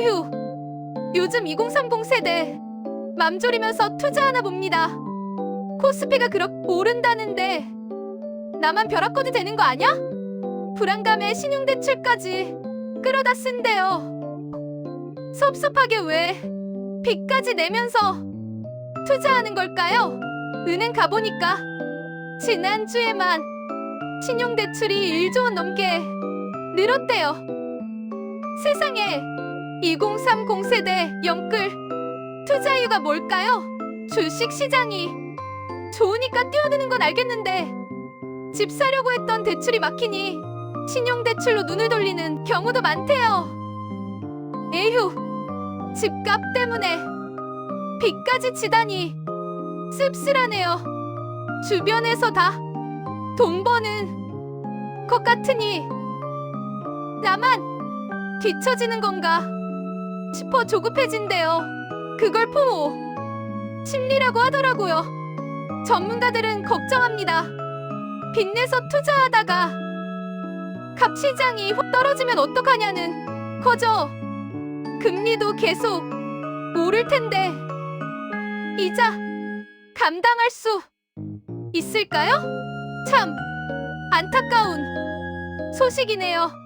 어휴, 요즘 2030 세대 맘졸이면서 투자하나 봅니다. 코스피가 그렇게 오른다는데 나만 벼락거지 되는 거 아냐? 불안감에 신용대출까지 끌어다 쓴대요. 섭섭하게 왜 빚까지 내면서 투자하는 걸까요? 은행 가보니까 지난주에만 신용대출이 1조 원 넘게 늘었대요. 세상에 2030 세대 영끌. 투자 이유가 뭘까요? 주식 시장이. 좋으니까 뛰어드는 건 알겠는데. 집 사려고 했던 대출이 막히니 신용대출로 눈을 돌리는 경우도 많대요. 에휴, 집값 때문에. 빚까지 지다니. 씁쓸하네요. 주변에서 다. 돈 버는 것 같으니. 나만 뒤처지는 건가 싶어 조급해진대요. 그걸 포모 심리라고 하더라고요. 전문가들은 걱정합니다. 빚내서 투자하다가 값시장이 확 떨어지면 어떡하냐는 거죠. 금리도 계속 오를 텐데 이자 감당할 수 있을까요? 참 안타까운 소식이네요.